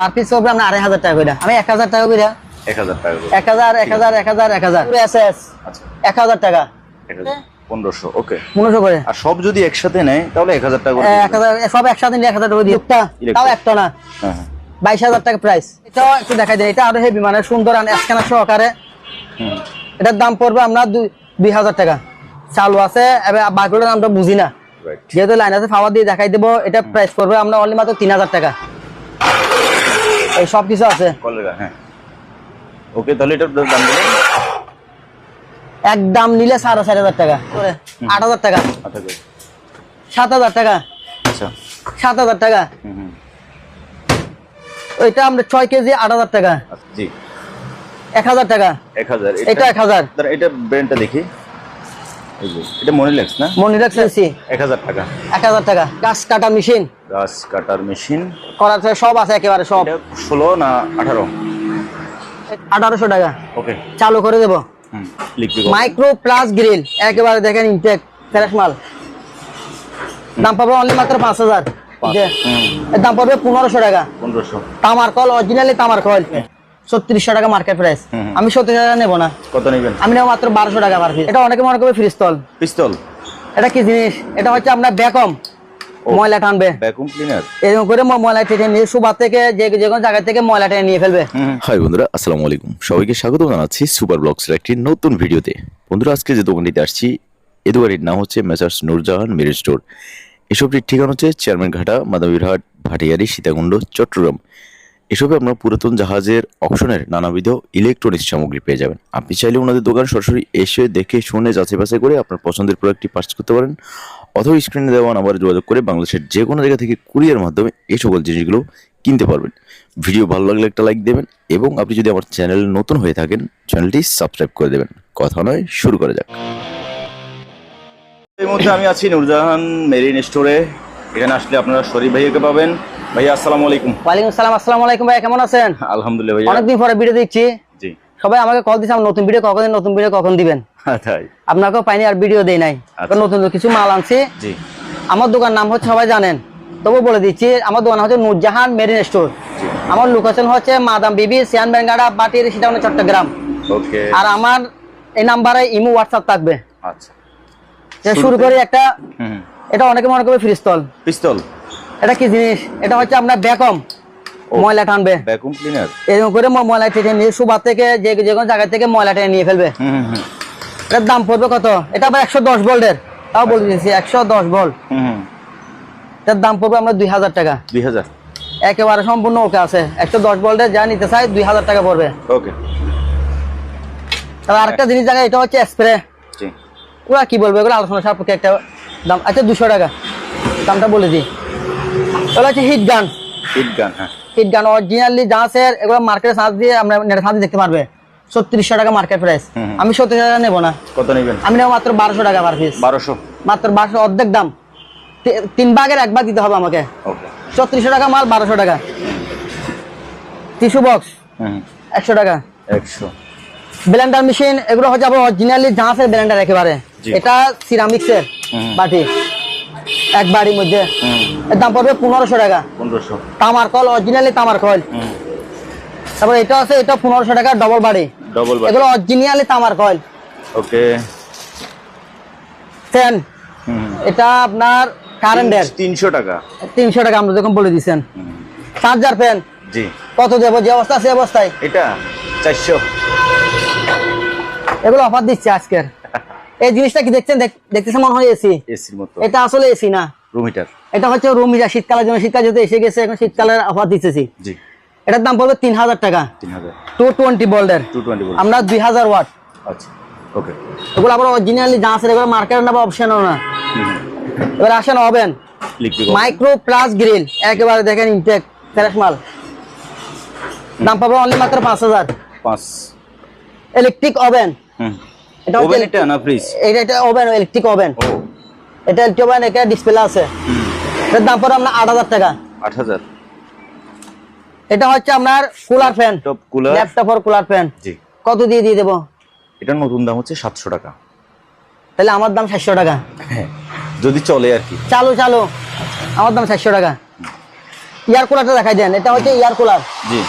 Per piece আপনার আড়াই হাজার টাকা করে আমি এক হাজার টাকা করে এক হাজার টাকা এক হাজার এক হাজার এক হাজার এক হাজার। আচ্ছা। এক হাজার টাকা। পনেরোশো ওকে। পনেরোশো করে। আর সব যদি একসাথে নেয় তাহলে এক হাজার টাকা এক হাজার সব একসাথে এক হাজার টাকা দিয়ে। তাও একটা না। হ্যাঁ হ্যাঁ। বাইশ হাজার টাকা প্রাইস এটাও একটু দেখাই দেয় এটা আরও হেভি মানে সুন্দর আর স্ক্যানার সহকারে। এটার দাম পড়বে আমরা দুই হাজার টাকা। চালু আছে এবার বাকিগুলোর আমরা বুঝি না। যেহেতু লাইন আছে পাওয়ার দিয়ে দেখাই দেবো। এটা প্রাইস পড়বে আমরা অনলি মাত্র তিন হাজার টাকা। এই সব কিছু আছে। কলেরা হ্যাঁ। ওকে তাহলে এটার দাম বলুন একদম নিলে সাড়ে চার হাজার টাকা। করে আট হাজার টাকা। আচ্ছা সাত হাজার টাকা। আচ্ছা। সাত হাজার টাকা। ওইটা আমরা ছয় কেজি আট হাজার টাকা। জি। এক হাজার টাকা। এক হাজার এটা এক হাজার। এটা ব্র্যান্ডটা দেখি। এটা মনিলেক্স না? মনে টাকা। এক হাজার টাকা। গাছ কাটা মেশিন। গাছ কাটার মেশিন। করার সব আছে একেবারে সব। এটা ষোলো না আঠারো? আঠারোশো টাকা। ওকে। চালু করে দেবো। হুম মাইক্রো প্লাস গ্রিল একেবারে দেখেন ইনটেক ফ্রেশ মাল। দাম পাবে অনলি মাত্র পাঁচ হাজার। যে, হুম। এর দাম পড়বে পনেরোশো টাকা। পনেরোশো। তামার কল অরিজিনালি তামার কল। ছত্রিশশো টাকা মার্কেট প্রাইস। আমি সত্তর টাকা নেব না। কত নেবেন? আমি নেব মাত্র বারোশো টাকা পার এটা অনেকে মনে করবে ফ্রিস্তল পিস্তল এটা কি জিনিস? এটা হচ্ছে আপনার ব্যাকম ময়লা টানবে। ভ্যাকুম ক্লিনার এরকম করে ময়লা টেনে নিয়ে থেকে যে যে কোনো জায়গা থেকে ময়লা টেনে নিয়ে ফেলবে। হাই বন্ধুরা আসসালামু আলাইকুম। সবাইকে স্বাগত জানাচ্ছি সুপার ব্লগসের একটি নতুন ভিডিওতে। বন্ধুরা আজকে যে দোকানটিতে আসছি এই দোকানটির নাম হচ্ছে মেসার্স নূরজাহান মেরিট স্টোর এসবটির ঠিকানা হচ্ছে চেয়ারম্যান ঘাটা মাদাবিরহাট ভাটিয়ারি সীতাকুণ্ড চট্টগ্রাম এসবে আপনার পুরাতন জাহাজের অপশনের নানাবিধ ইলেকট্রনিক্স সামগ্রী পেয়ে যাবেন। আপনি চাইলে ওনাদের দোকান সরাসরি এসে দেখে, শুনে, যাচাই বাছাই করে আপনার পছন্দের প্রোডাক্টটি পার্চেস করতে পারেন অথবা স্ক্রিনে দেওয়া নাম্বারে যোগাযোগ করে বাংলাদেশের যে কোনো জায়গা থেকে কুরিয়ার মাধ্যমে এই সকল জিনিসগুলো কিনতে পারবেন। ভিডিও ভালো লাগলে একটা লাইক দেবেন এবং আপনি যদি আমার চ্যানেল নতুন হয়ে থাকেন চ্যানেলটি সাবস্ক্রাইব করে দেবেন। কথা নয়, শুরু করা যাক। এই মুহূর্তে আমি আছি নুরজাহান মেরিন স্টোরে। এখানে আসলে আপনারা শরীফ ভাইয়াকে পাবেন। ভাইয়া আসসালামু আলাইকুম। ওয়ালাইকুম আসসালাম আসসালামু আলাইকুম ভাই কেমন আছেন? আলহামদুলিল্লাহ ভাইয়া। অনেকদিন পরে ভিডিও দেখছি। জি। সবাই আমাকে কল আমার নতুন ভিডিও কখন নতুন ভিডিও কখন দিবেন? তাই। আপনাকেও পাইনি আর ভিডিও দেই নাই। নতুন নতুন কিছু মাল আনছি। জি। আমার দোকান নাম হচ্ছে সবাই জানেন। তবু বলে দিচ্ছি আমার দোকান হচ্ছে নূরজাহান মেরিন স্টোর। আমার লোকেশন হচ্ছে মাদাম বিবি সিয়ান বেঙ্গাড়া বাটির সীতাকুণ্ড চট্টগ্রাম। ওকে। আর আমার এই নাম্বারে ইমো হোয়াটসঅ্যাপ থাকবে। আচ্ছা। শুরু করি একটা এটা অনেকে মনে করবে ফ্রিস্তল পিস্তল? এটা কি জিনিস? এটা হচ্ছে আপনার ব্যাকম ময়লা টানবে। ভ্যাকুম ক্লিনার এরকম করে ময়লা টেনে নিয়ে সুবার থেকে যে যে কোনো জায়গা থেকে ময়লা টেনে নিয়ে ফেলবে। এটার দাম পড়বে কত? এটা আবার একশো দশ ভোল্টের তাও বলে দিয়েছি একশো দশ হুম এটার দাম পড়বে আমরা দুই হাজার টাকা। দুই হাজার। একেবারে সম্পূর্ণ ওকে আছে। একশো দশ ভোল্টের যা নিতে চাই দুই হাজার টাকা পড়বে। ওকে। তবে আরেকটা জিনিস জায়গা এটা হচ্ছে স্প্রে জি। ওরা কি বলবে? এগুলো আলোচনা সাপেক্ষে একটা দাম। আচ্ছা দুশো টাকা। দামটা বলে দিই। এগুলো হচ্ছে হিট গান হিট গান হ্যাঁ। হিট গান অরিজিনালি যা আছে এগুলো মার্কেটে সার্চ দিয়ে আমরা নেটে সার্চ দেখতে পারবে। ছত্রিশশো টাকা মার্কেট প্রাইস হুম হুম। আমি সত্তর টাকা নেব না। কত নেবেন? আমি নেব মাত্র বারোশো টাকা পার পিস বারোশো। মাত্র বারোশো অর্ধেক দাম। তিন ভাগের এক ভাগ দিতে হবে আমাকে। ছত্রিশশো টাকা মাল বারোশো টাকা। টিস্যু বক্স একশো টাকা। একশো। ব্লেন্ডার মেশিন এগুলো আবার অরিজিনালি ব্লেন্ডার একেবারে। এটা সিরামিক্সের। বাটি। এক বাড়ির মধ্যে। এর দাম পড়বে পনেরোশো টাকা। পনেরোশো। তামার কল অরিজিনালি তামার কল। তারপর এটা আছে এটা পনেরোশো টাকা ডবল বাড়ি। ডবল এগুলো অরিজিনালি তামার কল। ওকে ফ্যান এটা আপনার কারেন্টের তিনশো টাকা। তিনশো টাকা আমরা যখন বলে দিচ্ছেন চার্জার ফ্যান জি। কত দেবো? যে অবস্থা সে অবস্থায়। এটা চারশো। এগুলো অফার দিচ্ছে আজকের। এই জিনিসটা কি দেখছেন? দেখ- দেখতেছে মনে হয় এসি। এসির মতো। এটা আসলে এসি না। রুম হিটার এটা হচ্ছে রুম হিটার শীতকালের জন্য শীতকাল যেহেতু এসে গেছে এখন শীতকালের অফার দিতেছি। জি। এটার দাম পড়বে তিন হাজার টাকা। টু টোয়েন্টি বোল্ডের আমরা দুই হাজার ওয়াট আচ্ছা ওকে এগুলো আবার অরিজিনালি যা আছে এগুলো মার্কেটে না বা অপশনও না। এবার আসেন হবেন মাইক্রো প্লাস গ্রিল একেবারে দেখেন ইনটেক ফ্রেশ মাল। দাম পাবে অনলি মাত্র পাঁচ হাজার। পাঁচ। ইলেকট্রিক ওভেন হুম। এটা ওভেন এটা না ফ্রিজ এটা এটা ওভেন ইলেকট্রিক ওভেন এটা ইলেকট্রিক ওভেন এটা ডিসপ্লে আছে। এটার দাম পড়ে আপনার আট হাজার টাকা। আট হাজার। এটা হচ্ছে আপনার cooler fan top cooler laptop আর কুলার ফ্যান জি। কত দিয়ে দিয়ে দেবো? এটার নতুন দাম হচ্ছে সাতশো টাকা। তাহলে আমার দাম সাতশো টাকা। হ্যাঁ যদি চলে আর কি। চালু চালু। আমার দাম সাতশো টাকা। ইয়ার কুলারটা দেখাই দেন। এটা হচ্ছে ইয়ার কুলার জি।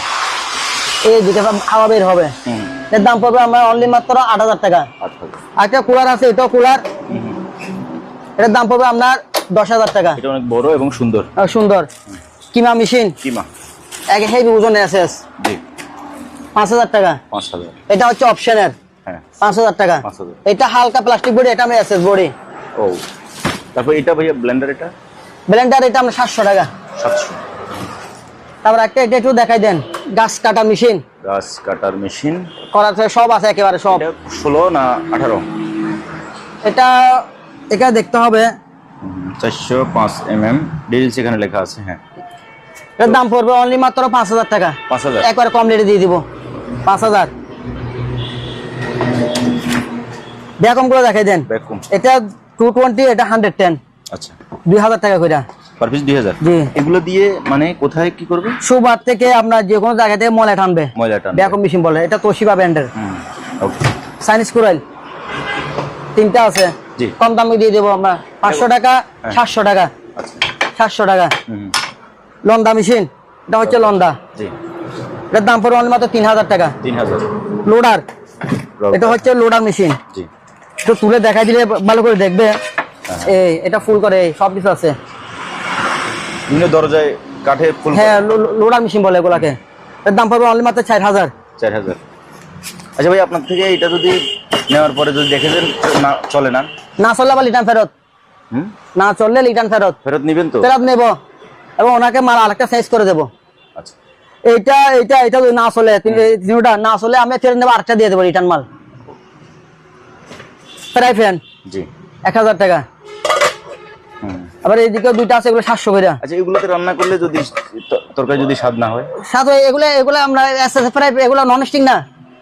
এই দুটো হাওয়া বের হবে। হুম। এর দাম পড়বে আমরা অনলি মাত্র আট হাজার টাকা। একটা কুলার আছে এটাও কুলার এটার দাম পড়বে আপনার দশ হাজার টাকা। এটা অনেক বড় এবং সুন্দর। সুন্দর। কিমা মেশিন কিমা। এক হেভি ওজন এসএস জি। পাঁচ হাজার টাকা। পাঁচ হাজার। এটা হচ্ছে অপশনের হ্যাঁ। পাঁচ হাজার টাকা। 5,000 এটা হালকা প্লাস্টিক বডি এটা আমরা এসএস বডি ও। তারপর এটা ভাইয়া ব্লেন্ডার এটা? ব্লেন্ডার এটা আমরা সাতশো টাকা। সাতশো। তারপর একটা এটা একটু দেখাই দেন। গাছ কাটা মেশিন। গাছ কাটার মেশিন। করার সব আছে একেবারে সব। ষোলো না আঠারো? এটা এটা দেখতে হবে। চারশো পাঁচ এম এম ডিটেলস এখানে লেখা আছে হ্যাঁ। এর দাম পড়বে অনলি মাত্র পাঁচ হাজার টাকা। পাঁচ হাজার? একবারে কম রেটে দিয়ে দিব। পাঁচ হাজার। ব্যাকম করে দেখাই দেন। এটা টু টোয়েন্টি এটা হান্ড্রেড টেন আচ্ছা। দুই হাজার টাকা করে পার পিস দুই হাজার। জি। এগুলো দিয়ে মানে কোথায় কি করবে? সুবার থেকে আপনার যে কোনো জায়গা থেকে ময়লা টানবে। ময়লা টানবে। ব্যাকম মেশিন বলে। এটা তোশিবা ব্র্যান্ডের। ওকে সাইনিস কুরাইল তিনটা আছে। জি। কম দামে দিয়ে দেবো আমরা। পাঁচশো টাকা সাতশো টাকা। আচ্ছা। সাতশো টাকা। হুম লন্ডা মেশিন। এটা হচ্ছে লন্ডা জি। এটার দাম পড়বে অনলি মাত্র তিন হাজার টাকা। তিন হাজার। লোডার। এটা হচ্ছে লোডার মেশিন। জি। তুলে দেখাই দিলে ভালো করে দেখবে। এই এটা ফুল করে সব কিছু আছে। বিভিন্ন দরজায় ফুল হ্যাঁ লোডার মেশিন বলে এগুলাকে। এর দাম পড়বে অনলি মাত্র চার হাজার। চার হাজার। আচ্ছা ভাই আপনার থেকে এটা যদি নেওয়ার পরে যদি দেখে দেন না চলে না? না চললে আবার রিটার্ন ফেরত। না চললে রিটার্ন ফেরত। ফেরত নিবেন তো? ফেরত নেব। এবং ওনাকে মাল আরেকটা সাইজ করে দেবো। আচ্ছা। এইটা এইটা এটা যদি না চলে তিনটা না চলে আমি ছেড়ে নেব আরেকটা দিয়ে দেবো রিটার্ন মাল। ফ্রাই ফ্যান জি। এক হাজার টাকা। আবার দুইটা আছে এগুলো সাতশো করে আচ্ছা এগুলোতে রান্না করলে যদি তরকারি যদি স্বাদ না হয়? সাথে এগুলো এগুলো আমরা ফ্রাই এগুলো নন স্টিক না।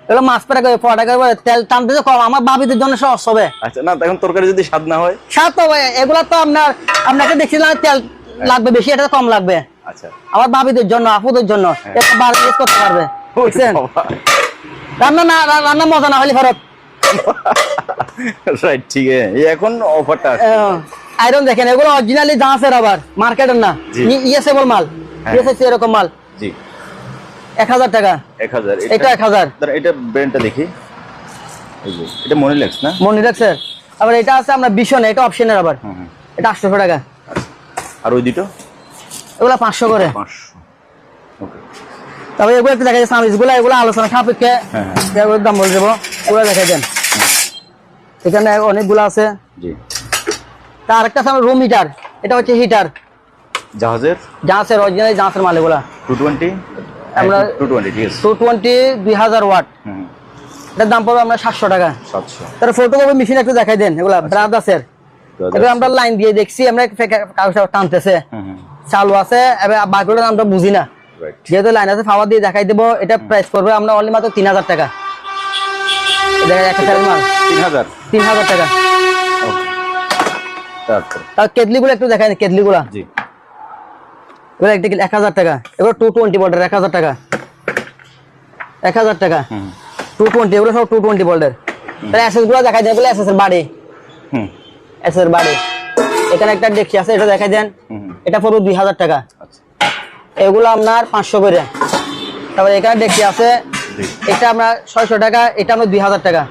এগুলো মাছ করে পড়া করে তেল টানতে কম। আমার বাবিদের জন্য সহজ হবে। আচ্ছা না এখন তরকারি যদি স্বাদ না হয়? স্বাদ তো এগুলো তো আপনার আপনাকে দেখছিলাম তেল লাগবে বেশি এটা কম লাগবে। আচ্ছা। আমার বাবিদের জন্য আপুদের জন্য একটু বার ইউজ করতে পারবে। বুঝছেন? রান্না না রান্না মজা না হলে ফেরত। রাইট ঠিক আছে এখন অফারটা আয়রন দেখেন এগুলো অরিজিনালি জাহাজের আবার মার্কেটের না। জি। ইয়েসেবল মাল। হ্যাঁ। ইয়েসেসি এরকম মাল। জি। এক হাজার টাকা। এক হাজার। এটা এক হাজার। এটা ব্র্যান্ডটা দেখি। এই যে এটা মনিলেক্স না? মনে রাখছেন আবার এটা আছে আমরা ভীষণ এটা অপশনের আবার এটা আটশোশো টাকা। আর ওই দুটো? এগুলো পাঁচশো করে। তবে এগুলো একটু দেখা যায় সামিজগুলো এগুলো আলোচনা সাপেক্ষে হ্যাঁ, এগুলোর দাম বলে দেবো। ওগুলো দেখাই দেন। এখানে অনেকগুলো আছে। জি। তা আরেকটা আছে রুম হিটার এটা হচ্ছে হিটার জাহাজের? জাহাজের অরিজিনাল জাহাজের মাল এগুলা টু টোয়েন্টি আমরা- টু টোয়েন্টি ঠিক আছে। টু টোয়েন্টি দুই হাজার ওয়াট। এটার দাম পড়বে আমরা সাতশো টাকা। সাতশো। তার ফটোকপি মেশিন একটু দেখাই দেন এগুলা ব্রাদার্সের এবার আমরা লাইন দিয়ে দেখছি আমরা কাগজ টানতেছে। চালু আছে এবার বাকিগুলো আমরা বুঝি না। যেহেতু লাইন আছে পাওয়ার দিয়ে দেখাই দেবো এটা প্রাইস করবে আমরা অনলি মাত্র তিন হাজার টাকা। দেখা একটা মাল। তিন হাজার? তিন হাজার টাকা। তার কেটলিগুলো একটু জি। একটা এক হাজার টাকা। টু টোয়েন্টি এক হাজার টাকা। এক হাজার টাকা। টু টোয়েন্টি এগুলো সব টু টোয়েন্টি ভোল্টের তাহলে এসএসগুলো দেখাই দেন এগুলো এসএস এর বাড়ি। এসএস এর বাড়ি। এখানে একটা আছে এটা দেখাই দেন। এটা পড়বে দুই হাজার টাকা। আচ্ছা। এগুলো আপনার পাঁচশো করে। তারপরে এখানে দেখছি আছে এটা আপনার ছয়শো টাকা এটা আপনার দুই হাজার টাকা।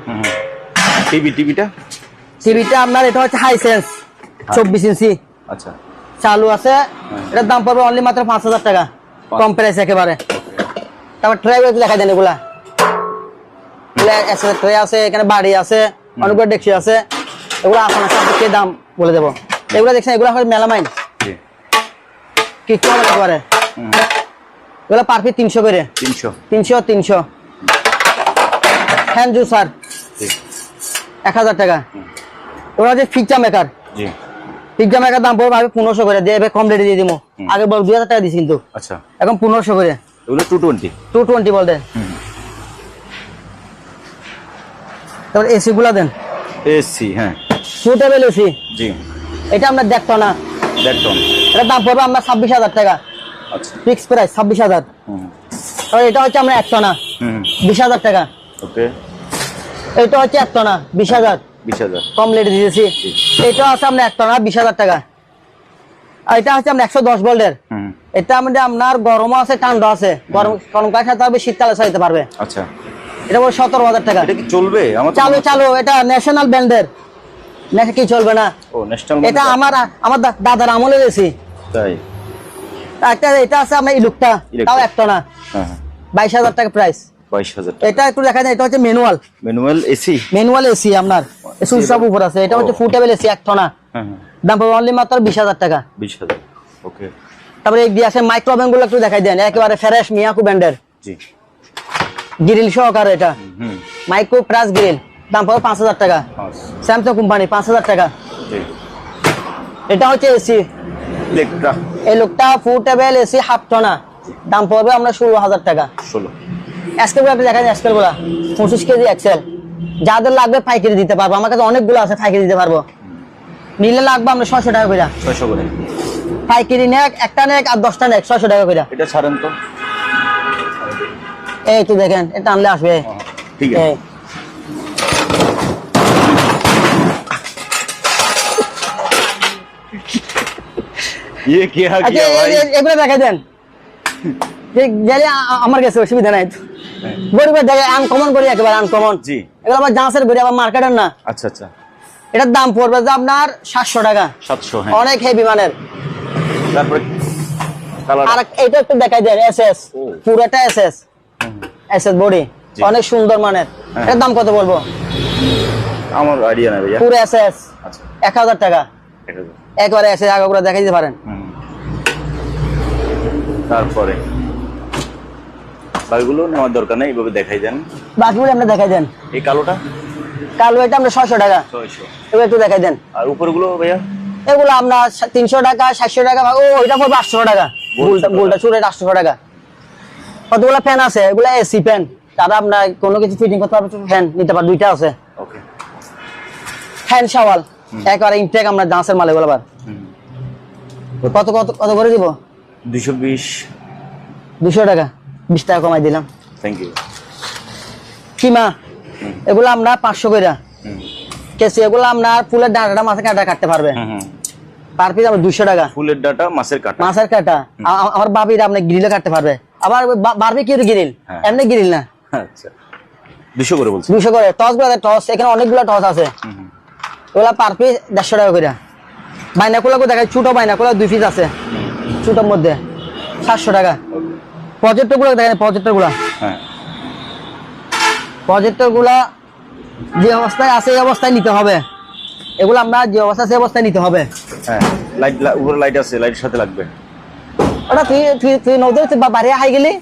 টিভি টিভিটা? টিভিটা আপনার এটা হচ্ছে হাই সেন্স চব্বিশ ইঞ্চি। আচ্ছা। চালু আছে। এটার দাম পড়বে অনলি মাত্র পাঁচ হাজার টাকা। কম প্রাইস একেবারে। তারপর ট্রে দেখা দেন এগুলা। ট্রে আছে এখানে বাড়ি আছে অনেকগুলো ডেকচি আছে। এগুলো না সবকে দাম বলে দেবো। এগুলো দেখছেন এগুলো হয় মেলামাইন কিচ্ছু হবে একেবারে। এগুলো পার পিস তিনশো করে। তিনশো। তিনশো তিনশো। হ্যান্ড জুসার এক হাজার টাকা। ওরা হচ্ছে ফিকচা মেকার মেকার দাম পড়বে পনেরোশো করে দিয়ে কম রেটে দিয়ে দিব আগে বল দুই হাজার টাকা দিছি কিন্তু। আচ্ছা। এখন পনেরোশো করে। এগুলো টু টোয়েন্টি টু টোয়েন্টি বল দেন তারপর এসি গুলা দেন। এসি হ্যাঁ। সুটেবল এসি জি। এটা আমরা দেখতো না। টন এটার দাম পড়বে আমরা ছাব্বিশ হাজার টাকা। আচ্ছা। ফিক্স প্রাইস ছাব্বিশ হাজার। আর এটা হচ্ছে আমরা একশো না। বিশ হাজার টাকা। ওকে। এটা হচ্ছে একশো না বিশ হাজার। কম রেটে দিয়েছি এটা আছে আমরা একশো না বিশ হাজার টাকা। আর এটা হচ্ছে আমরা একশো দশ ভোল্টের এটা আপনার গরমও আছে ঠান্ডা আছে। গরম গরমকাল সাথে হবে শীতকালে চাইতে পারবে। আচ্ছা। এটা বলে সতেরো হাজার টাকা। এটা কি চলবে? চালু চালু। এটা ন্যাশনাল ব্র্যান্ডের কি চলবে না। এটা আমার আমার দাদার আমলে তাই। একটা এটা আছে আপনার ইলুকটা। তাও একটা না হ্যাঁ। বাইশ হাজার টাকা প্রাইস এটা একটু দেখা যায় এটা হচ্ছে manual manual AC manual AC আপনার। সুইচ সব উপর আছে এটা হচ্ছে ফুটেবল এসি এক টনা দাম পড়বে অনলি মাত্র বিশ হাজার টাকা। বিশ হাজার ওকে তারপরে এই দিয়ে আছে মাইক্রো গুলো একটু দেখাই দেন একেবারে ফ্রেশ মিয়াকু ব্যান্ডের। জি। গ্রিল সহকারে এটা। মাইক্রো প্রাস গ্রিল দাম পড়বে পাঁচ হাজার টাকা। স্যামসাং কোম্পানি পাঁচ হাজার টাকা। এটা হচ্ছে এসি এই লোকটা ফুটেবল এসি হাফ টনা দাম পড়বে আমরা ষোলো হাজার টাকা। ষোলো। এক্সেল গুলো দেখা যায় এক্সেল গুলা পঁচিশ কেজি এক্সেল যাদের লাগবে পাইকারি দিতে পারবো আমার কাছে অনেকগুলো আছে পাইকারি দিতে পারবো নিলে লাগবে আমরা ছয়শো টাকা করে ছয়শো করে পাইকারি নেক একটা নেক আর দশটা নেক ছয়শো টাকা করে এটা ছাড়েন তো এই তো দেখেন এটা আনলে আসবে হ্যাঁ, ঠিক আছে এই। ये क्या আচ্ছা किया এই- भाई এই- এগুলো দেখাই দেন ঠিক গেলে আ- আ- আমার কাছে অসুবিধা নাই গরিবের দেখে আনকমন করি একেবারে আনকমন জি। এগুলো আবার জাঁসের ঘুরে আবার মার্কেটের না। আচ্ছা আচ্ছা। এটার দাম পড়বে যে আপনার সাতশো টাকা। সাতশো হ্যাঁ। অনেক হেভি মানের। তারপরে আর এটা একটু দেখাই দেন এস এস পুরোটা বডি অনেক সুন্দর মানের। হ্যাঁ। এটার দাম কত বলব? আমার আইডিয়া নাই ভাইয়া। পুরো এস এস আচ্ছা। এক হাজার টাকা। একবারে এসে আগে করে দেখাই দিতে পারেন। তারপরে? বাকিগুলো নেওয়ার দরকার নেই এইভাবে দেখাই দেন। বাকিগুলো আপনি দেখাই দেন। এই কালোটা? কালো এটা আমরা ছয়শো টাকা। ছয়শো। এবার একটু দেখাই দেন। আর উপরগুলো ভাইয়া? এগুলো আপনার তিনশো টাকা সাতশো টাকা ও ওইটা পড়বে আটশো টাকা। গোলটা গোলটা চুরে আটশো টাকা। কতগুলো ফ্যান আছে? এগুলো এসি ফ্যান তারা আপনার কোনো কিছু ফিটিং করতে পারবে ফ্যান নিতে পারবে দুইটা আছে। ফ্যান শাওয়াল একবারে ইনটেক আমরা দাঁসের মাল এগুলো আবার কত কত কত করে দিব? দুইশো বিশ। দুশো টাকা। বিশ টাকা কমাই দিলাম। থ্যাংক ইউ কিমা এগুলো আমরা পাঁচশো করে কেসি এগুলো আপনার ফুলের ডাঁটাটা মাছের কাটা কাটতে পারবে। পার পিস আমরা দুশো টাকা। ফুলের ডাটা মাছের কাটা। মাছের কাটা। আমার বাবির আপনি গ্রিলে কাটতে পারবে। আবার বারবি কি গ্রিল? হ্যাঁ। এমনি গ্রিল না? আচ্ছা। দুশো করে বলছি। দুশো করে। টসগুলো টস। এখানে অনেকগুলো টস আছে। ওগুলা পার পিস দেড়শো টাকা করে বাইনাকুলা দেখায় ছোট বাইনাকুলা দুই পিস আছে। ছোটোর মধ্যে। সাতশো টাকা। দেখেন হ্যাঁ। যে অবস্থায় আছে এই অবস্থায় নিতে হবে। এগুলো আমরা যে অবস্থা সেই অবস্থায় নিতে হবে। হ্যাঁ লাইট উপরে লাইট আছে লাইটের সাথে লাগবে। ওটা তুই তুই তুই নদী তুই বা- বাড়ি হাই গেলি?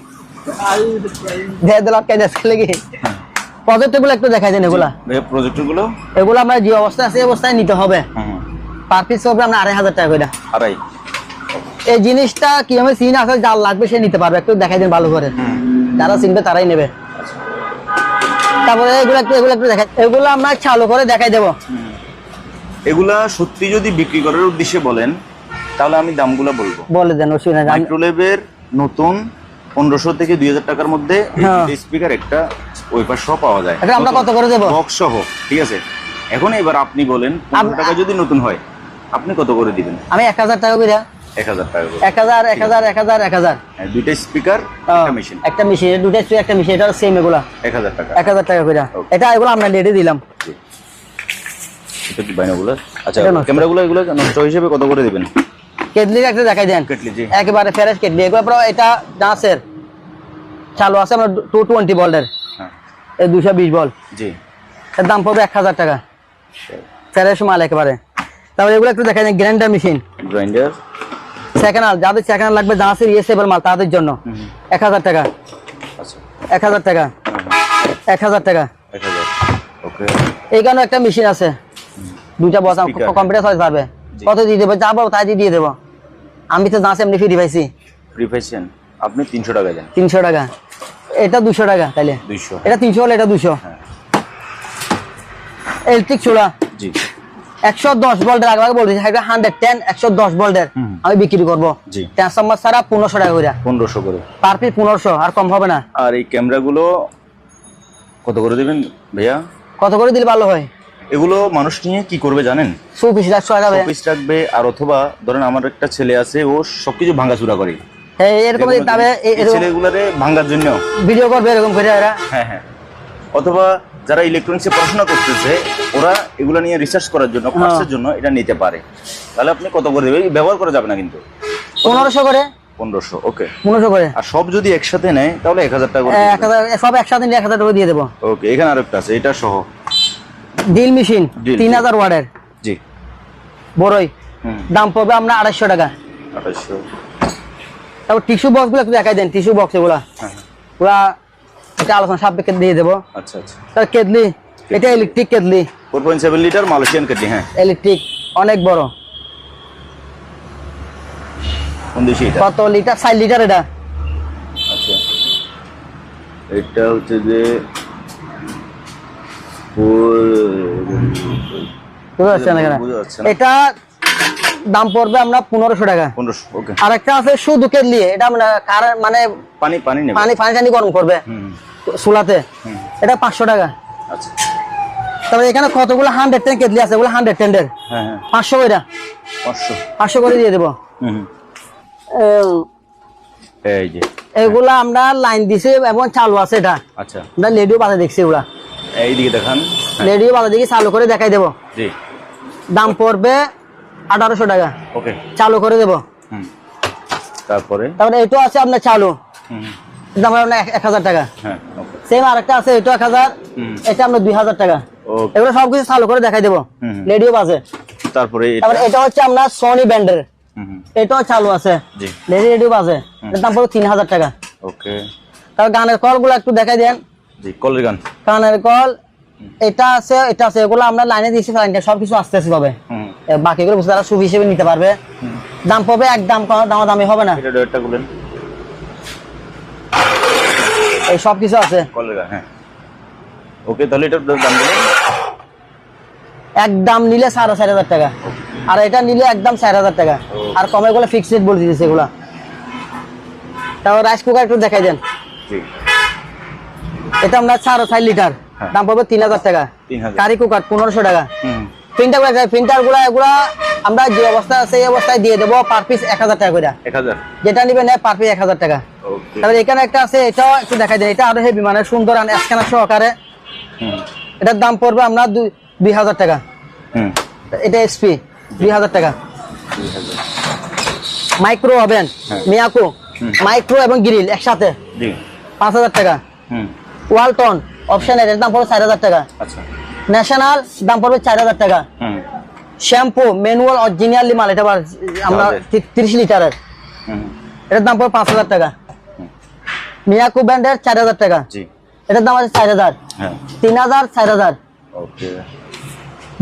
লেগে গুলো একটু দেখাই দেন এগুলা। এগুলো আমরা যে অবস্থায় আছে এই অবস্থায় নিতে হবে। পার পিস হবে আমরা আড়াই হাজার টাকা করে আড়াই। এই জিনিসটা কীভাবে সিন আছে যার লাগবে সে নিতে পারবে। একটু দেখাই দিন ভালো করে। যারা চিনবে তারাই নেবে। তারপরে এগুলো একটু এগুলো একটু দেখাই। এগুলো আমরা চালু করে দেখাই দেবো। এগুলা সত্যি যদি বিক্রি করার উদ্দেশ্যে বলেন তাহলে আমি দামগুলো বলব। বলে দেন অসুবিধা মাইক্রোলেভের নতুন পনেরোশো থেকে দুই হাজার টাকার মধ্যে হ্যাঁ। স্পিকার একটা ওয়েফার সহ পাওয়া যায়। এটা আমরা কত করে দেবো? বক্স সহ ঠিক আছে? এখন এবার আপনি বলেন পনেরো টাকা যদি নতুন হয় আপনি কত করে দিবেন? আমি এক হাজার টাকা করে এক হাজার টাকা করে। এক হাজার এক হাজার এক হাজার এক হাজার। দুইটা স্পিকার একটা মেশিন একটা মেশিন একটা মেশিন এটা সেম এগুলা। এক হাজার টাকা। এক হাজার টাকা করে এটা এগুলো আমরা লেটে দিলাম। এটা কি বাইনাগুলো আচ্ছা ক্যামেরাগুলো এগুলো নষ্ট হিসেবে কত করে দিবেন? কেটলি একটা দেখাই দেন। কেটলি জি। একেবারে ফ্রেশ কেটলি। এটা ডান্সের চালু আছে আমরা টু টোয়েন্টি বলের। এই দুশো বিশ বল। জি। এর দাম পড়বে এক হাজার টাকা। ফ্রেশ মাল একেবারে। তারপরে এগুলো একটু দেখা যায় গ্রাইন্ডার মেশিন গ্রাইন্ডার সেকেন্ড যাদের সেকেন্ড লাগবে জাহাজের ইয়েসেবল মাল তাদের জন্য। এক হাজার টাকা। আচ্ছা। এক হাজার টাকা। এক হাজার টাকা। এক হাজার। ওকে। এইখানে একটা মেশিন আছে। দুইটা বসাম. কম্পিউটার হতে পারবে জি। কত দিয়ে দেবো? যা পাবো তাই দিয়ে দিয়ে দেবো। আমি তো জাহাজ এমনি ফ্রি পাইছি। ফ্রি পাইছেন? আপনি তিনশো টাকা দেন। তিনশো টাকা। এটা দুশো টাকা তাইলে। দুইশো। এটা তিনশো হলে এটা দুশো। হ্যাঁ। ইলেকট্রিক চুলা। জি। একশো দশ ভোল্টের আগে আগে বলতেছি হান্ড্রেড টেন একশো দশ ভোল্টের আমি বিক্রি করব। জি। ট্রান্সফরমার ছাড়া পনেরোশো টাকা করে পনেরোশো করে। পার পিস পনেরোশো আর কম হবে না। আর এই ক্যামেরাগুলো কত করে দেবেন ভাইয়া? কত করে দিলে ভালো হয়? এগুলো মানুষ নিয়ে কি করবে জানেন? রাখবে আর অথবা ধরেন আমার একটা ছেলে আছে ও সবকিছু ভাঙাচুরা করে। এই এরকম ছেলেগুলোরে ভাঙার জন্য। ভিডিও করবে এরকম করে এরা। হ্যাঁ হ্যাঁ। অথবা যারা ইলেকট্রনিক্সে পড়াশোনা করতেছে ওরা এগুলো নিয়ে রিসার্চ করার জন্য হ্যাঁ। কোর্সের জন্য এটা নিতে পারে। তাহলে আপনি কত করে দেবেন? ব্যবহার করা যাবে না কিন্তু। পনেরোশো করে। পনেরোশো ওকে। পনেরোশো করে। আর সব যদি একসাথে নেয় তাহলে এক হাজার টাকা করে এক হাজার সব একসাথে নিলে এক হাজার টাকা দিয়ে দেবো। ওকে এখানে আরেকটা আছে এটা সহ। ডিল মেশিন তিন হাজার ওয়ার্ডের জি। বড়ই। দাম পড়বে আপনার আড়াইশো টাকা। আঠাশশো তারপর টিস্যু বক্সগুলো একটু দেখাই দেন টিস্যু বক্স এগুলা। হ্যাঁ। হ্যাঁ ওরা এটা আলোচনা সাপেক্ষে দিয়ে দেবো। আচ্ছা আচ্ছা। তার কেদলি এটা electric kettle four point seven litre Malaysian kettle হ্যাঁ। ইলেকট্রিক অনেক বড়। কত লিটার ষাট লিটার এটা। আচ্ছা। এটা হচ্ছে যে বুঝতে না। এটা দাম পড়বে আমরা পনেরোশো টাকা। আর একটা আছে শুধু কেদলি এটা মানে মানে পানি পানি পানি পানি টানি গরম করবে। চুলাতে। এটা পাঁচশো টাকা। আচ্ছা। তারপরে এখানে কতগুলো হান্ড্রেড টেন কেদলি আছে? ওগুলো হান্ড্রেড টেন্ডের পাঁচশো করে পাঁচশো। পাঁচশো করে দিয়ে দেবো। এই যে। এগুলা আমরা লাইন দিছি এবং চালু আছে এটা। আচ্ছা। আমরা লেডিও বাজে দেখছি এগুলা। এইদিকে দেখান। হ্যাঁ, লেডিও বাজে দেখি চালু করে দেখাই দেবো। জি। দাম পড়বে আঠারোশো টাকা। ওকে। চালু করে দেবো। তারপরে? তারপরে এটাও আছে আপনার চালু। হুম। হুম, দাম এক- এক হাজার টাকা। হ্যাঁ সেম আরেকটা আছে এটা এক হাজার। এটা আপনার দুই হাজার টাকা। এগুলো সবকিছু চালু করে দেখাই দেবো। হুম হুম। রেডিও বাজে। তারপরে তারপরে এটা হচ্ছে আপনার সোনি ব্যান্ডের এটাও চালু আছে। জি। রেডিও বাজে। এটার দাম পড়বে তিন হাজার টাকা। ওকে। তারপর গানের কলগুলো একটু দেখাই দেন। জি কলের গান। কানের কল এটা আছে এটা আছে। এগুলো আমরা লাইনে দিয়েছি লাইনটা সবকিছু আস্তে আস্তে পাবে হুম। এ, বাকিগুলো বুঝতে তারা সুবি হিসেবে নিতে পারবে। দাম পাবে এক দাম কোনো দামাদামি হবে না। এটা এই সব কিছু আছে। হ্যাঁ। ওকে তাহলে এটার দাম দাম নিলে সাড়ে চার হাজার টাকা। আর এটা নিলে একদম চার হাজার টাকা। আর কমে গুলো ফিক্সড রেট বলে দিতেছে এগুলা। তারপর রাইস কুকার একটু দেখাই দেন। এটা আমরা চার চার লিটার। হ্যাঁ। দাম পড়বে তিন হাজার টাকা। কারি কুকার পনেরোশো টাকা। প্রিন্টারগুলা প্রিন্টারগুলা এগুলা আমরা যে অবস্থায় আছে এই অবস্থায় দিয়ে দেবো পার পিস এক হাজার টাকা করে। যেটা নিবে নেয় পার পিস এক হাজার টাকা। তারপরে এখানে একটা আছে এটাও একটু দেখাই দেন এটা আরও হেভি মানে সুন্দর স্ক্যানার সহকারে। এটার দাম পড়বে আমরা দুই হাজার টাকা। হুম। এটা এসপি দুই হাজার টাকা। Micro oven. মিয়াকো মাইক্রো এবং গ্রিল একসাথে। পাঁচ হাজার টাকা। হুম। ওয়ালটন অপশন এর দাম পড়বে চার হাজার টাকা। আচ্ছা। ন্যাশনাল দাম পড়বে চার হাজার টাকা। শ্যাম্পু ম্যানুয়াল অরিজিনালি মাল এটা আমরা তিরিশ লিটারের। এটার দাম পড়বে পাঁচ হাজার টাকা। মিয়াকু ব্র্যান্ডের চার হাজার টাকা। এটার দাম আছে চার হাজার। হ্যাঁ। তিন হাজার চার হাজার।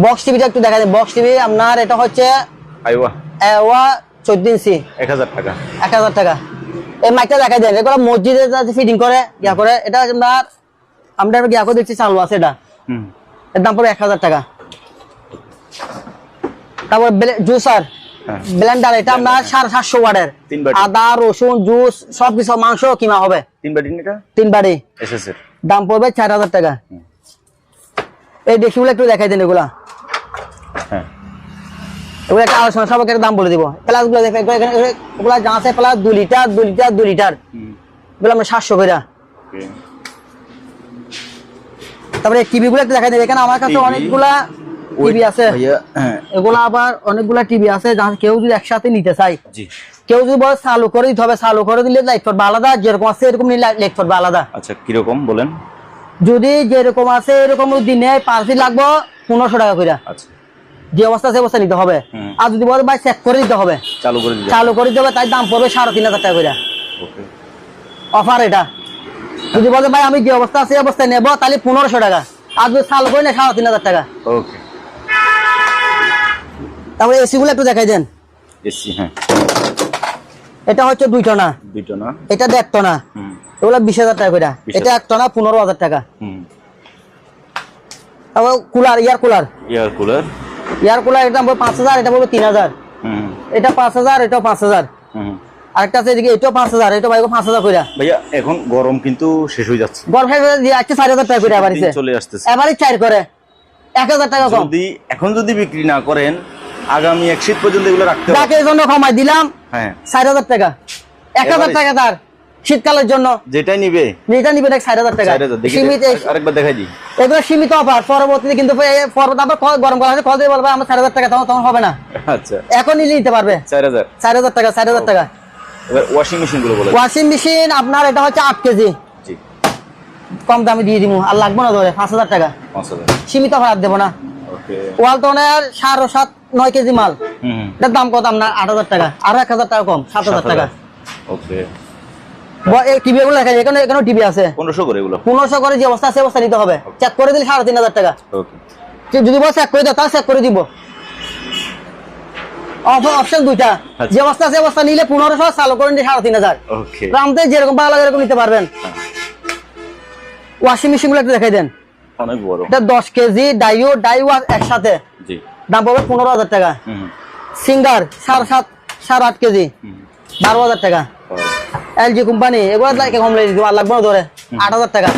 বক্স টিভিটা একটু দেখা যায় বক্স টিভি আপনার এটা হচ্ছে চোদ্দ ইঞ্চি এক হাজার টাকা। এক হাজার টাকা। এই মাইকটা দেখাই দেন। এগুলো মসজিদে ফিটিং করে ইয়া করে এটা আপনার আমরা গিয়া করে দেখছি চালু আছে এটা। হুম। এর দাম পড়বে এক হাজার টাকা। তারপর জুসার হ্যাঁ। ব্লেন্ডার এটা আপনার সাড়ে সাতশো তিন বাটি। আদা রসুন জুস সব কিছু মাংস কিনা হবে। তিন তিন বাড়ি এসএস দাম পড়বে চার হাজার টাকা। এই ডেক্সিগুলো একটু দেখাই দেন এগুলা। হ্যাঁ। এগুলো একটা আলোচনা সবাইকে দাম বলে দিব। দেখে এগুলো- যা আছে প্লাস দু লিটার দু লিটার দু লিটার। এগুলো আমরা সাতশো করে তারপরে টিভি গুলো দেখা দেবে এখানে আমার কাছে অনেকগুলা টিভি আছে। হ্যাঁ। আবার অনেকগুলা টিভি আছে যা কেউ যদি একসাথে নিতে চাই জি। কেউ যদি বলে চালু করে দিতে হবে চালু করে দিলে লাইট পড়বে আলাদা যেরকম আছে এরকম নিলে লাইট পড়বে আলাদা। আচ্ছা কীরকম বলেন? যদি যেরকম আছে এরকম দিনে পার্সি লাগবো পনেরোশো টাকা করে আচ্ছা। যে অবস্থা আছে অবস্থা নিতে হবে। আর যদি বলে ভাই চেক করে দিতে হবে চালু করে চালু করে দিতে হবে তাই দাম পড়বে সাড়ে তিন হাজার টাকা করে ওকে। অফার এটা। যদি বলে ভাই আমি যে অবস্থা আছে অবস্থায় নেব তাহলে পনেরোশো টাকা। আর যদি চালু করে নেয় সাড়ে তিন হাজার টাকা। ওকে তারপরে এসি গুলো একটু দেখাই দেন। এসি হ্যাঁ। এটা হচ্ছে দুই টনা। দুই টনা। এটা দেড় টনা। হুম। এগুলো বিশ হাজার টাকা করে এটা এক টনা পনেরো হাজার টাকা। হুম। তারপর cooler air cooler. Air cooler. Air cooler এটা পাঁচ হাজার এটা বলব তিন হাজার। হুম। এটা পাঁচ হাজার এটাও পাঁচ হাজার। হুম। আরেকটা আছে এদিকে এটাও পাঁচ হাজার এটা পাঁচ হাজার করে ভাইয়া এখন গরম কিন্তু শেষ হয়ে যাচ্ছে। গরম খাই দিয়ে আসছে চার হাজার টাকা করে এবারে চলে আসতেছে। এবারে চার করে এক হাজার টাকা কম। যদি এখন যদি বিক্রি না করেন আগামী এক শীত পর্যন্ত এগুলো রাখতে হবে। জন্য কমাই দিলাম হ্যাঁ। চার হাজার টাকা। এক হাজার টাকা তার শীতকালের জন্য। যেটাই নিবে। যেটা হাজার টাকা। চার হাজার দেখি সীমিত আরেকবার দেখাই দিই। এগুলো সীমিত অফার পরবর্তীতে কিন্তু আবার গরম করা কত দিয়ে বলবে আমার চার হাজার টাকা তখন তখন হবে না। আচ্ছা। এখন নিলে নিতে পারবে। চার হাজার। চার হাজার টাকা চার হাজার টাকা। এবার ওয়াশিং মেশিনগুলো বলে। ওয়াশিং মেশিন আপনার এটা হচ্ছে কেজি। জি। কম দামে দিয়ে আর লাগবে না ধরে পাঁচ হাজার টাকা। পাঁচ হাজার। সীমিত দেবো না। ওকে। কেজি মাল। হুম এটার দাম কত আপনার? আট হাজার টাকা। আরও এক হাজার টাকা কম টাকা। ওকে। টিভি গুলো এখানে টিভি আছে। পনেরোশো করে এগুলো। পনেরোশো করে যে অবস্থা আছে অবস্থা নিতে হবে। চেক করে দিলে সাড়ে তিন হাজার টাকা। ওকে। যদি বল চেক করে দাও চেক করে দিব। অপশন দুইটা। আচ্ছা। যে অবস্থা আছে অবস্থা নিলে পনেরোশো চালু করে সাড়ে তিন হাজার। রামতে যেরকম ভালো লাগে এরকম নিতে পারবেন। ওয়াশিং মেশিনগুলো একটু দেখাই দেন। অনেক বড়। এটা দশ কেজি ডাইও ডাই ওয়াশ একসাথে। দাম পড়বে পনেরো হাজার টাকা। সিঙ্গার সাড়ে সাত সাড়ে আট কেজি। বারো হাজার টাকা। এলজি কোম্পানি এগুলো লাগে কম লেগে আর লাগবে না ধরে। আট হাজার টাকা।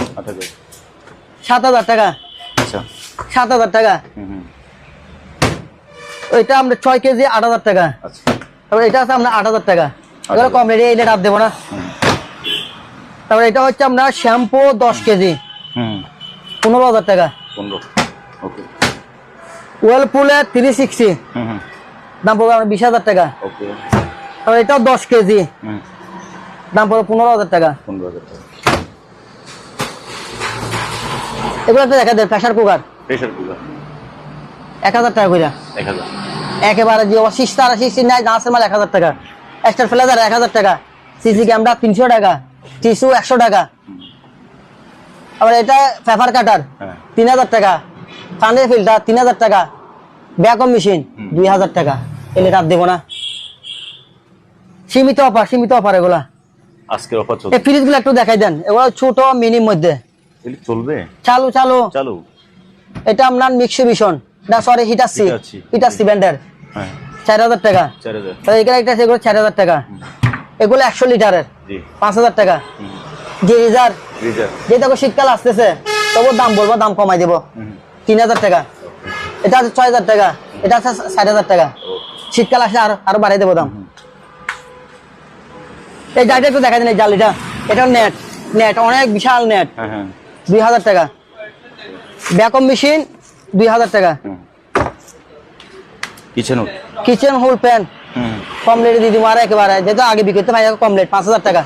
সাত হাজার টাকা। আচ্ছা। সাত হাজার টাকা। ওইটা আমরা ছয় কেজি আট হাজার টাকা। আচ্ছা। তারপরে এটা আছে আপনার আট হাজার টাকা। এগুলো কম রেটে এই রেট আর দেবো না। তারপরে এটা হচ্ছে আপনার শ্যাম্পু দশ কেজি। হুম। পনেরো হাজার টাকা। ওয়েলপুলের থ্রি সিক্সটি দাম পড়বে আপনার বিশ হাজার টাকা। ওকে। তারপরে এটাও দশ কেজি। হুম। দাম পড়বে পনেরো হাজার টাকা। এগুলো দেখা দেয় প্রেশার কুকার প্রেশার কুকার এক হাজার টাকা করে হাজার একেবারে যে নাই নার্সের মাল এক হাজার টাকা। এক্সট্রা ফ্লেজার এক হাজার টাকা। সিসি ক্যামেরা তিনশো টাকা। টিসু একশো টাকা। আবার এটা পেপার কাটার হ্যাঁ। তিন হাজার টাকা। ফিল্টার তিন হাজার টাকা। ব্যাকম মেশিন দুই হাজার টাকা। এলে রাত দেবো না। সীমিত অফার সীমিত অফার এগুলা। আজকের অফার চলছে। ফ্রিজগুলো একটু দেখাই দেন। এগুলো ছোট মিনির মধ্যে। চলবে? চালু চালু। চালু। এটা আপনার মিক্সি ভীষণ না সরি। হিটাসি ব্যান্ডের হ্যাঁ। চার হাজার টাকা। চার হাজার। এখানে একটা এগুলো চার হাজার টাকা। এগুলো একশো লিটারের। পাঁচ হাজার টাকা। গিজার ফ্রিজার যে দেখো শীতকাল আসতেছে তবু দাম বলব দাম কমাই দেবো। তিন হাজার টাকা। এটা আছে ছয় হাজার টাকা। এটা আছে ষাট হাজার টাকা। শীতকাল আসলে আরও আরও বাড়াই দেবো দাম। এই জালটা একটু দেখা দিন এই জালিটা। এটা নেট। নেট অনেক বিশাল নেট। হ্যাঁ হ্যাঁ। দুই হাজার টাকা। ব্যাকম মেশিন দুই হাজার টাকা। কিচেন কিচেন হোল প্যান হুম। কম রেটে দিয়ে দিব আর একেবারে যেহেতু আগে বিক্রি করতে পাই কম পাঁচ হাজার টাকা।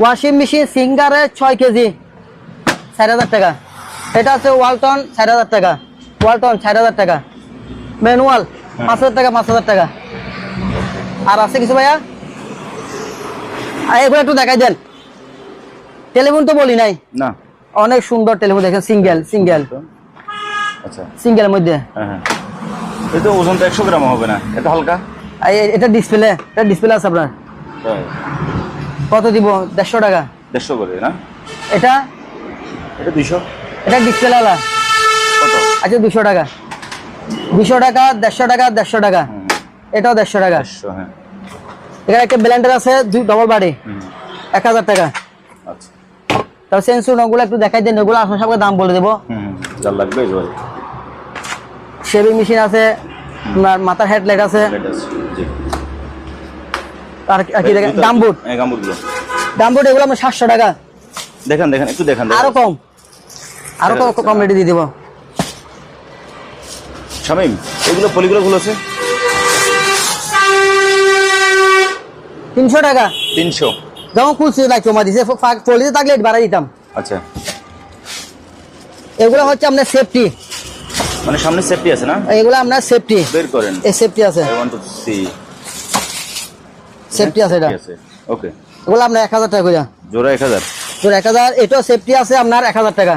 ওয়াশিং মেশিন সিঙ্গারে ছয় কেজি। ষাট হাজার টাকা। এটা আছে ওয়ালটন ষাট হাজার টাকা। ওয়ালটন ষাট হাজার টাকা। ম্যানুয়াল পাঁচ হাজার টাকা পাঁচ হাজার টাকা। আর আছে কিছু ভাইয়া? এগুলো একটু দেখাই দেন। টেলিফোন তো বলি নাই। না। অনেক সুন্দর টেলিফোন দেখেন সিঙ্গেল সিঙ্গেল আচ্ছা। সিঙ্গেলের মধ্যে। হ্যাঁ হ্যাঁ। এই তো ওজন তো একশো গ্রাম হবে না। এটা হালকা? এটা ডিসপ্লে এটা ডিসপ্লে আছে আপনার। কত দিব? দেড়শো টাকা। দেড়শো করে না? এটা? এটা দুইশো। এটা ডিসপ্লে আলা কত? আচ্ছা দুশো টাকা। দুশো টাকা দেড়শো টাকা দেড়শো টাকা। এটাও দেড়শো টাকা। দেড়শো হ্যাঁ। এখানে একটা ব্লেন্ডার আছে দুই ডবল বাড়ি হুম। এক হাজার টাকা। আচ্ছা। তারপর সেন্সুর ওগুলো একটু দেখাই দেন ওগুলো আপনার সবাই দাম বলে দেবো। হুম হুম। লাগবে শেভিং মেশিন আছে আপনার মাথার হেডলাইট আছে। আর কি দেখেন ডাম্বুট হ্যাঁ ডাম্বুট এগুলো আপনার সাতশো টাকা। দেখেন দেখেন একটু দেখান। আরও কম। আরও কম কম রেটে দিয়ে দিব। শামিম এগুলো পলিগুলো খুলেছে তিনশো টাকা। তিনশো। যেমন খুলছি না জমা দিছে পলিতে থাকলে বাড়াই দিতাম। আচ্ছা। এগুলো হচ্ছে আপনার সেফটি মানে সামনে সেফটি আছে না? এগুলো আপনার সেফটি বের করেন। এই সেফটি আছে। I want to see safety আছে এটা। ওকে এগুলো এক হাজার টাকা করে জোড়া এক হাজার। তোর এক হাজার এটাও সেফটি আছে আপনার এক হাজার টাকা।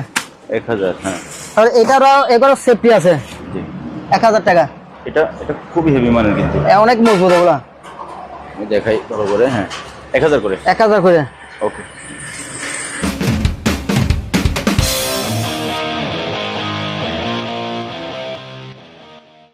এক হাজার হ্যাঁ। আর এটারও এগুলো সেফটি আছে। জি। এক হাজার টাকা। এটা এটা খুবই হেভি মানের কিন্তু। অনেক মজবুত এগুলা। আমি দেখাই ভালো করে হ্যাঁ। এক হাজার করে। এক হাজার করে। ওকে